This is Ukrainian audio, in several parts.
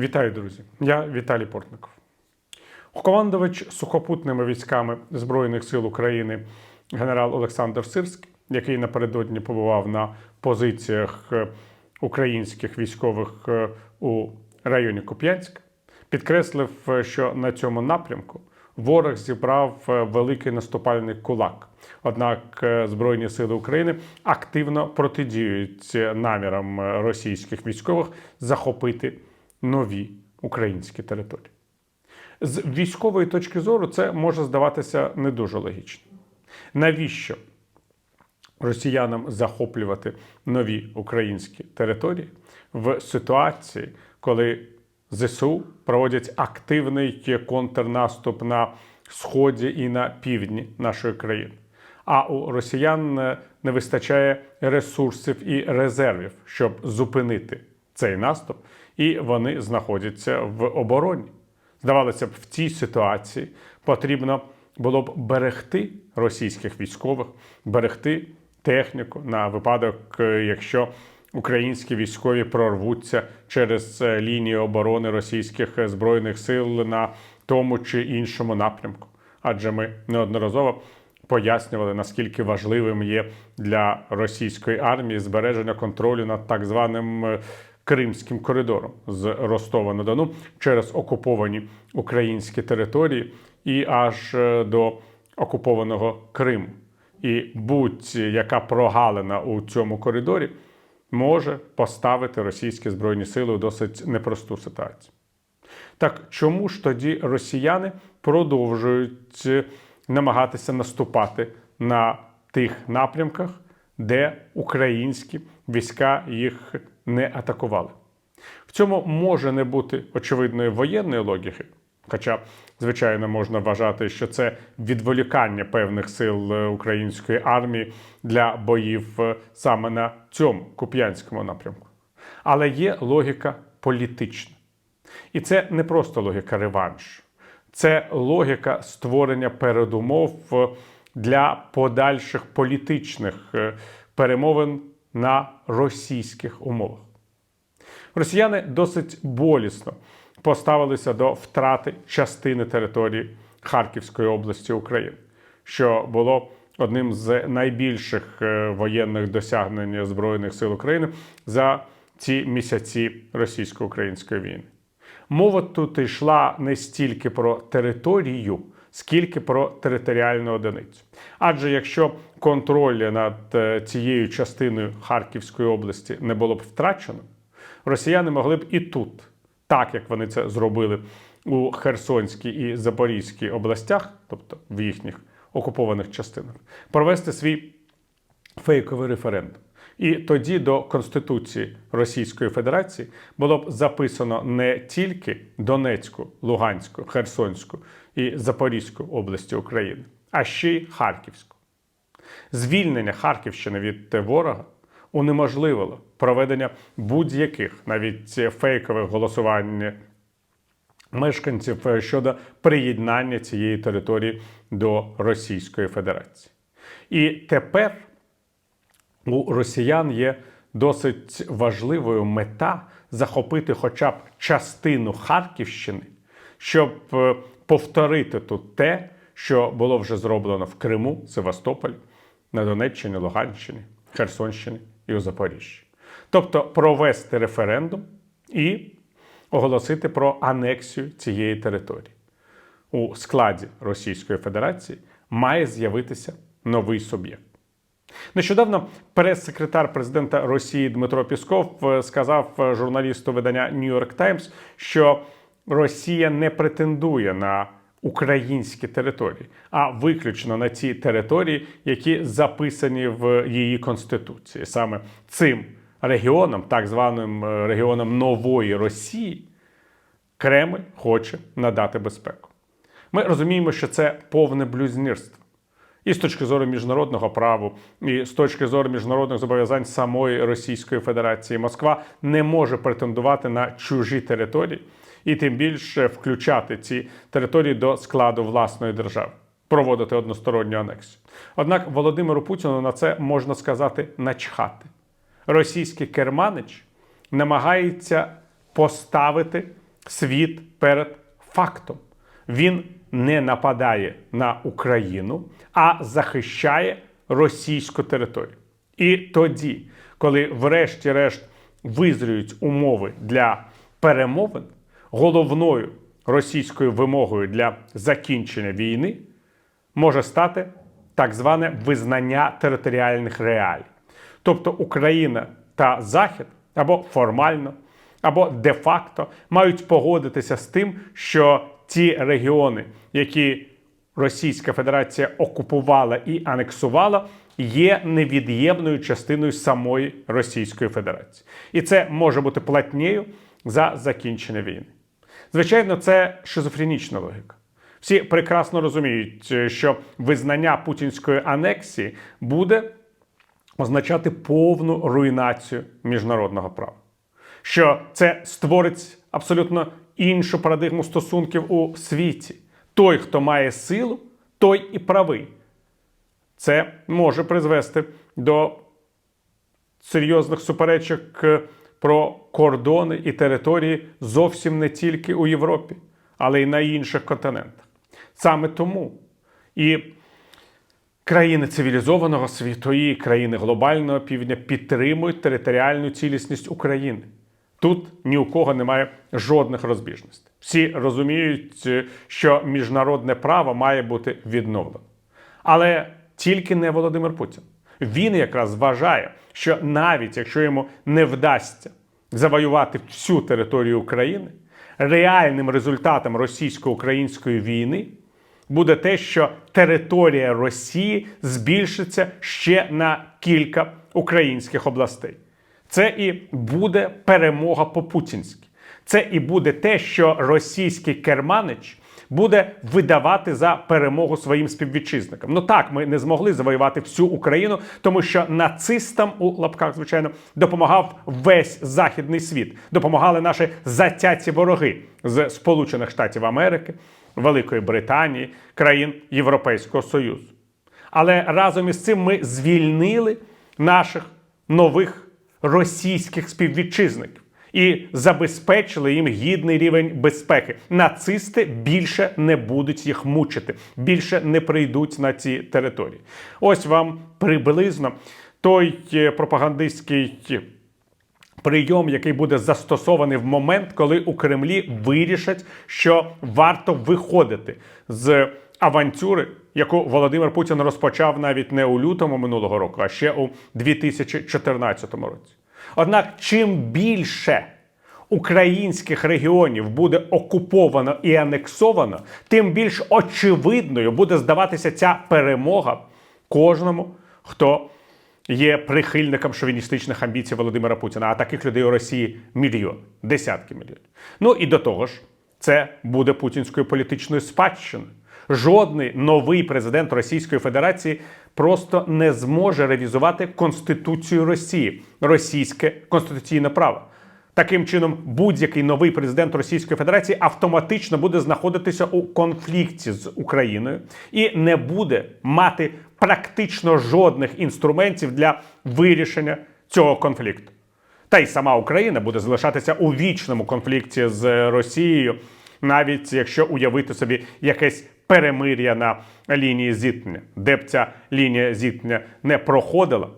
Вітаю, друзі! Я Віталій Портников. Командувач сухопутними військами Збройних сил України генерал Олександр Сирський, який напередодні побував на позиціях е, українських військових е, у районі Куп'янська, підкреслив, е, що на цьому напрямку ворог зібрав великий наступальний кулак. Однак Збройні сили України активно протидіють намірам російських військових захопити нові українські території. З військової точки зору це може здаватися не дуже логічно. Навіщо росіянам захоплювати нові українські території в ситуації, коли ЗСУ проводять активний контрнаступ на сході і на півдні нашої країни? А у росіян е, не вистачає ресурсів і резервів, щоб зупинити цей наступ, і вони знаходяться в обороні. Здавалося б, в цій ситуації потрібно було б берегти російських військових, берегти техніку на випадок, е, якщо українські військові прорвуться через е, лінію оборони російських е, збройних сил на тому чи іншому напрямку. Адже ми неодноразово пояснювали, наскільки важливим є для російської армії збереження контролю над так званим Кримським коридором з Ростова на Дону через окуповані українські території і аж е, до окупованого Криму. І будь-яка прогалина у цьому коридорі може поставити російські збройні сили у досить непросту ситуацію. Так чому ж тоді росіяни продовжують е, намагатися наступати на тих напрямках, де українські війська їх не атакували? В цьому може не бути очевидної воєнної логіки, хоча, звичайно, можна вважати, що це відволікання певних сил е, української армії для боїв е, саме на цьому куп'янському напрямку. Але є логіка політична. І це не просто логіка реваншу, це логіка створення передумов е, для подальших політичних е, перемовин на російських умовах. Росіяни досить болісно поставилися до втрати частини території Харківської області України, що було одним з найбільших е, воєнних досягнень Збройних сил України за ці місяці російсько-української війни. Мова тут йшла не стільки про територію, скільки про територіальну одиницю. Адже якщо контроль над е, цією частиною Харківської області не було б втрачено, росіяни могли б і тут, так як вони це зробили у Херсонській і Запорізькій областях, тобто в їхніх окупованих частинах, провести свій фейковий референдум. І тоді до Конституції Російської Федерації було б записано не тільки Донецьку, Луганську, Херсонську і Запорізьку області України, а ще й Харківську. Звільнення Харківщини від ворога унеможливило проведення будь-яких навіть фейкових голосувань мешканців щодо приєднання цієї території до Російської Федерації. І тепер у росіян є досить важливою мета захопити хоча б частину Харківщини, щоб е, повторити тут те, що було вже зроблено в Криму, Севастополі, на Донеччині, Луганщині, Херсонщині і у Запоріжжі. Тобто провести референдум і оголосити про анексію цієї території. У складі Російської Федерації має з'явитися новий суб'єкт. Нещодавно прес-секретар президента Росії Дмитро Пісков е, сказав е, журналісту видання New York Times, що Росія не претендує на українські території, а виключно на ті території, які записані в її конституції. Саме цим регіоном, так званим е, регіоном нової Росії, Кремль хоче надати безпеку. Ми розуміємо, що це повне блюзнірство. І з точки зору міжнародного права, і з точки зору міжнародних зобов'язань самої Російської Федерації, Москва не може претендувати на чужі території і тим більше включати ці території до складу власної держави, проводити односторонню анексію. Однак Володимиру Путіну на це можна сказати начхати. Російський керманич намагається поставити світ перед фактом. Він не нападає на Україну, а захищає російську територію. І тоді, коли, врешті-решт, визріють умови для перемовин, головною російською вимогою для закінчення війни може стати так зване визнання територіальних реалій. Тобто Україна та Захід або формально, або де-факто мають погодитися з тим, що ті регіони, які Російська Федерація окупувала і анексувала, є невід'ємною частиною самої Російської Федерації. І це може бути платнею за закінчення війни. Звичайно, це шизофренічна логіка. Всі прекрасно розуміють, е, що визнання путінської анексії буде означати повну руйнацію міжнародного права. Що це створить абсолютно іншу парадигму стосунків у світі. Той, хто має силу, той і правий. Це може призвести до серйозних суперечок е, про кордони і території зовсім не тільки у Європі, але й на інших континентах. Саме тому і країни цивілізованого світу і країни глобального півдня підтримують територіальну цілісність України. Тут ні у кого немає жодних розбіжностей. Всі розуміють, е, що міжнародне право має бути відновлено. Але тільки не Володимир Путін. Він якраз вважає, що навіть якщо йому не вдасться завоювати всю територію України, реальним результатом російсько-української війни буде те, що територія Росії збільшиться ще на кілька українських областей. Це і буде перемога по-путінськи. Це і буде те, що російський керманич буде видавати за перемогу своїм співвітчизникам. Ну так, ми не змогли завоювати всю Україну, тому що нацистам у лапках, звичайно, допомагав весь західний світ. Допомагали наші затяті вороги з Сполучених Штатів Америки, Великої Британії, країн Європейського Союзу. Але разом із цим ми звільнили наших нових російських співвітчизників і забезпечили їм гідний рівень безпеки. Нацисти більше не будуть їх мучити, більше не прийдуть на ці території. Ось вам приблизно той е, пропагандистський. Прийом, який буде застосований в момент, коли у Кремлі вирішать, що варто виходити з авантюри, яку Володимир Путін розпочав навіть не у лютому минулого року, а ще у 2014 році. Однак, чим більше українських регіонів буде окуповано і анексовано, тим більш очевидною буде здаватися ця перемога кожному, хто є прихильником шовіністичних амбіцій Володимира Путіна. А таких людей у Росії мільйон, десятки мільйонів. Ну і до того ж, це буде путінською політичною спадщиною. Жодний новий президент Російської Федерації просто не зможе ревізувати Конституцію Росії, російське конституційне право. Таким чином, будь-який новий президент Російської Федерації автоматично буде знаходитися у конфлікті з Україною і не буде мати практично жодних інструментів для вирішення цього конфлікту. Та й сама Україна буде залишатися у вічному конфлікті з Росією, навіть якщо уявити собі якесь перемир'я на лінії зіткнення, де б ця лінія зіткнення не проходила,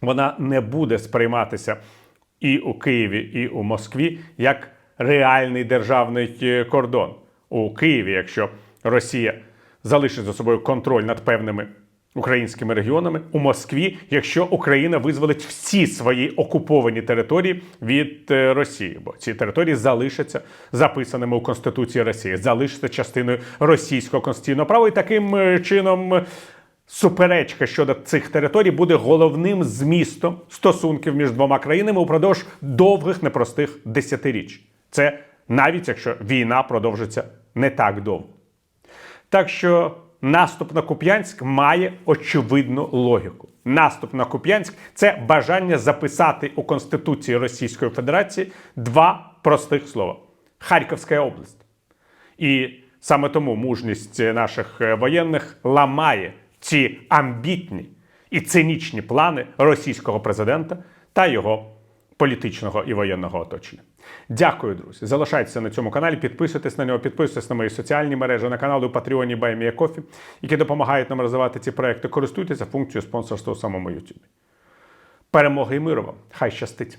вона не буде сприйматися і у Києві, і у Москві як реальний державний е, кордон. У Києві, якщо Росія залишить за собою контроль над певними українськими регіонами, у Москві, якщо Україна визволить всі свої окуповані території від е, Росії, бо ці території залишаться записаними у Конституції Росії, залишаться частиною російського конституційного права, і таким е, чином. Суперечка щодо цих територій буде головним змістом стосунків між двома країнами упродовж довгих непростих десятиріч. Це навіть якщо війна продовжиться не так довго. Так що наступ на Куп'янськ має очевидну логіку. Наступ на Куп'янськ це бажання записати у Конституції Російської Федерації два простих слова: Харківська область. І саме тому мужність наших е, воєнних ламає ці амбітні і цинічні плани російського президента та його політичного і воєнного оточення. Дякую, друзі. Залишайтеся на цьому каналі, підписуйтесь на нього, підписуйтесь на мої соціальні мережі, на канали у Патреоні Баймія Кофі, які допомагають нам розвивати ці проекти. Користуйтеся функцією спонсорства у самому YouTube. Перемоги і миру вам! Хай щастить!